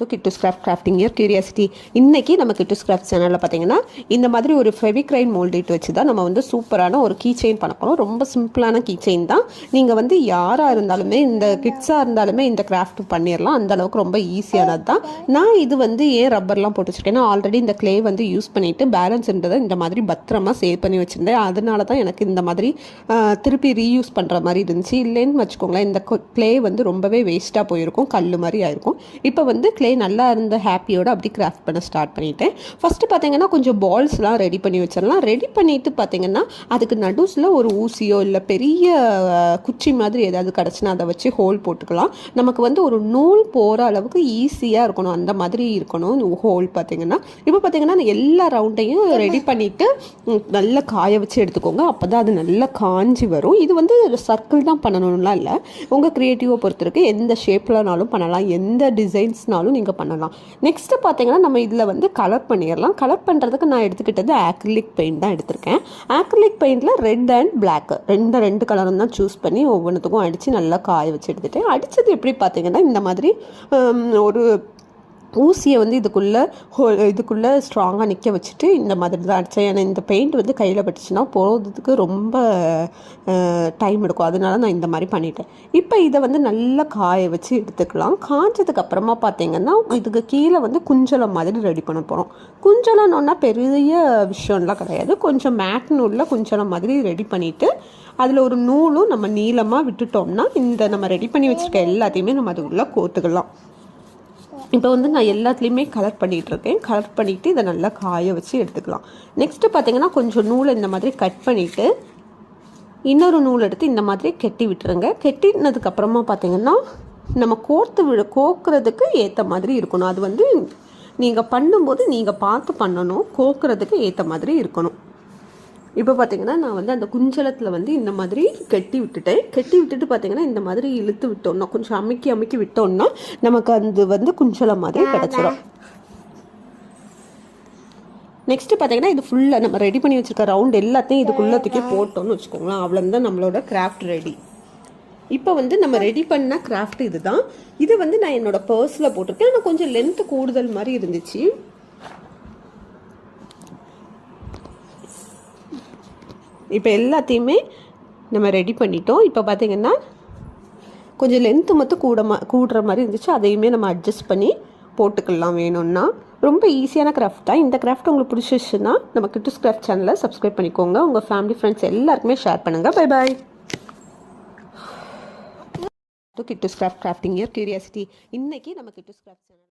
To Kittu craft crafting year curiosity இன்னைக்கு நம்ம கிட்டு ஸ்கிராஃப்ட் சேனலில் பார்த்தீங்கன்னா இந்த மாதிரி ஒரு ஃபெவிக்ரைன் மோல்டிட் வச்சு தான் நம்ம வந்து சூப்பரான ஒரு கீ செயின் பண்ண போகிறோம் ரொம்ப சிம்பிளான கீ செயின் தான். நீங்கள் வந்து யாராக இருந்தாலுமே இந்த கிட்ஸாக இருந்தாலுமே இந்த கிராஃப்ட் பண்ணிடலாம் அந்த அளவுக்கு ரொம்ப ஈஸியானது தான். நான் இது வந்து ஏன் ரப்பர்லாம் போட்டு வச்சிருக்கேன்னா ஆல்ரெடி இந்த க்ளே வந்து யூஸ் பண்ணிவிட்டு பேலன்ஸ்ன்றதை இந்த மாதிரி பத்திரமா சேவ் பண்ணி வச்சுருந்தேன். அதனால தான் எனக்கு இந்த மாதிரி திருப்பி ரீயூஸ் பண்ணுற மாதிரி இருந்துச்சு. இல்லைன்னு வச்சுக்கோங்களேன் இந்த க்ளே வந்து ரொம்பவே வேஸ்ட்டாக போயிருக்கும். கல் மாதிரி ஆயிருக்கும். இப்போ வந்து க்ளே நல்லா இருந்த ஹாப்பியோட அப்படி கிராஃப்ட் பண்ண ஸ்டார்ட் பண்ணிட்டேன். ஃபஸ்ட்டு பார்த்தீங்கன்னா கொஞ்சம் பால்ஸ்லாம் ரெடி பண்ணி வச்சிடலாம். ரெடி பண்ணிட்டு பார்த்தீங்கன்னா அதுக்கு நடுஸில் ஒரு ஊசியோ இல்லை பெரிய குச்சி மாதிரி ஏதாவது கிடச்சினா அதை வச்சு ஹோல் போட்டுக்கலாம். நமக்கு வந்து ஒரு நூல் போகிற அளவுக்கு ஈஸியாக இருக்கணும். அந்த மாதிரி இருக்கணும். ஹோல் பார்த்தீங்கன்னா இப்போ பார்த்தீங்கன்னா எல்லா ரவுண்டையும் ரெடி பண்ணிவிட்டு நல்லா காய வச்சு எடுத்துக்கோங்க. அப்போ தான் அது நல்லா காஞ்சி வரும். இது வந்து சர்க்கிள் தான் பண்ணணும்லாம் இல்லை. உங்கள் க்ரியேட்டிவை பொறுத்திருக்கு. எந்த ஷேப்லனாலும் பண்ணலாம். எந்த டிசைன்ஸ்னாலும் நீங்கள் பண்ணலாம். நெக்ஸ்ட்டு பார்த்தீங்கன்னா நம்ம இதில் வந்து கலர் பண்ணிடலாம். கலர் பண்ணுறதுக்கு நான் எடுத்துக்கிட்டது ஆக்ரிலிக் பெயிண்ட் தான் எடுத்திருக்கேன். ஆக்ரிலிக் பெயிண்டில் ரெட் அண்ட் பிளாக் ரெண்டு ரெண்டு கலரும் தான் சூஸ் பண்ணி ஒவ்வொன்றுத்துக்கும் அடித்து நல்லா காய வச்சு எடுத்துட்டேன். அடித்தது எப்படி பார்த்தீங்கன்னா இந்த மாதிரி ஒரு ஊசியை வந்து இதுக்குள்ளே ஹோ இதுக்குள்ளே ஸ்ட்ராங்காக நிற்க வச்சுட்டு இந்த மாதிரி தான். அடித்தேன் ஏன்னா இந்த பெயிண்ட் வந்து கையில் பட்டுச்சுன்னா போகிறதுக்கு ரொம்ப டைம் எடுக்கும். அதனால நான் இந்த மாதிரி பண்ணிட்டேன். இப்போ இதை வந்து நல்லா காய வச்சு எடுத்துக்கலாம். காஞ்சதுக்கு அப்புறமா பார்த்தீங்கன்னா இதுக்கு கீழே வந்து குஞ்சலம் மாதிரி ரெடி பண்ண போகிறோம் குஞ்சலம்னா பெரிய விஷயம்லாம் கிடையாது. கொஞ்சம் மேட் நூலில் குஞ்சலம் மாதிரி ரெடி பண்ணிவிட்டு அதில் ஒரு நூலும் நம்ம நீளமாக விட்டுட்டோம்னா இந்த நம்ம ரெடி பண்ணி வச்சுருக்க எல்லாத்தையுமே நம்ம அதுக்குள்ளே கோத்துக்கலாம். இப்போ வந்து நான் எல்லாத்துலேயுமே கலர் பண்ணிகிட்டு இருக்கேன் கலர் பண்ணிவிட்டு இதை நல்லா காய வச்சு எடுத்துக்கலாம். நெக்ஸ்ட்டு பார்த்தீங்கன்னா கொஞ்சம் நூலை இந்த மாதிரி கட் பண்ணிவிட்டு இன்னொரு நூல் எடுத்து இந்த மாதிரி கெட்டி விட்டுருங்க. கெட்டினதுக்கப்புறமா பார்த்திங்கன்னா பார்த்தீங்கன்னா நம்ம கோர்த்து விட கோக்குறதுக்கு ஏற்ற மாதிரி இருக்கணும். அது வந்து நீங்கள் பண்ணும்போது நீங்கள் பார்த்து பண்ணணும். கோக்குறதுக்கு ஏற்ற மாதிரி இருக்கணும். இப்போ பார்த்தீங்கன்னா நான் வந்து அந்த குஞ்சலத்தில் வந்து இந்த மாதிரி கெட்டி விட்டுட்டேன். கெட்டி விட்டுட்டு பார்த்தீங்கன்னா இந்த மாதிரி இழுத்து விட்டோம்னா கொஞ்சம் அமுக்கி அமுக்கி விட்டோம்னா நமக்கு அது வந்து குஞ்சலம் மாதிரி கிடச்சிரும். நெக்ஸ்ட் பார்த்தீங்கன்னா இது ஃபுல்லாக நம்ம ரெடி பண்ணி வச்சிருக்க ரவுண்ட் எல்லாத்தையும் இதுக்குள்ளே தூக்கி போட்டோம்னு வச்சுக்கோங்களேன். அவ்வளோதான் நம்மளோட கிராஃப்ட் ரெடி இப்போ வந்து நம்ம ரெடி பண்ண கிராஃப்ட் இதுதான். இதை வந்து நான் என்னோட பர்ஸில் போட்டிருக்கேன். ஆனால் கொஞ்சம் லென்த்து கூடுதல் மாதிரி இருந்துச்சு. இப்போ எல்லாத்தையுமே நம்ம ரெடி பண்ணிட்டோம். இப்போ பார்த்திங்கன்னா கொஞ்சம் லென்த்து மட்டும் கூட மா கூடுற மாதிரி இருந்துச்சு. அதையுமே நம்ம அட்ஜஸ்ட் பண்ணி போட்டுக்கலாம் வேணும்னா. ரொம்ப ஈஸியான கிராஃப்ட் தான். இந்த கிராஃப்ட் உங்களுக்கு பிடிச்சிச்சுன்னா நம்ம கிட்டுஸ் கிராஃப்ட் சேனலை சப்ஸ்கிரைப் பண்ணிக்கோங்க. உங்கள் ஃபேமிலி ஃப்ரெண்ட்ஸ் எல்லாருக்குமே ஷேர் பண்ணுங்கள் bye bye Kittus craft crafting year curiosity இன்னைக்கு நம்ம கிட்டுஸ் கிராஃப்ட் சேனல்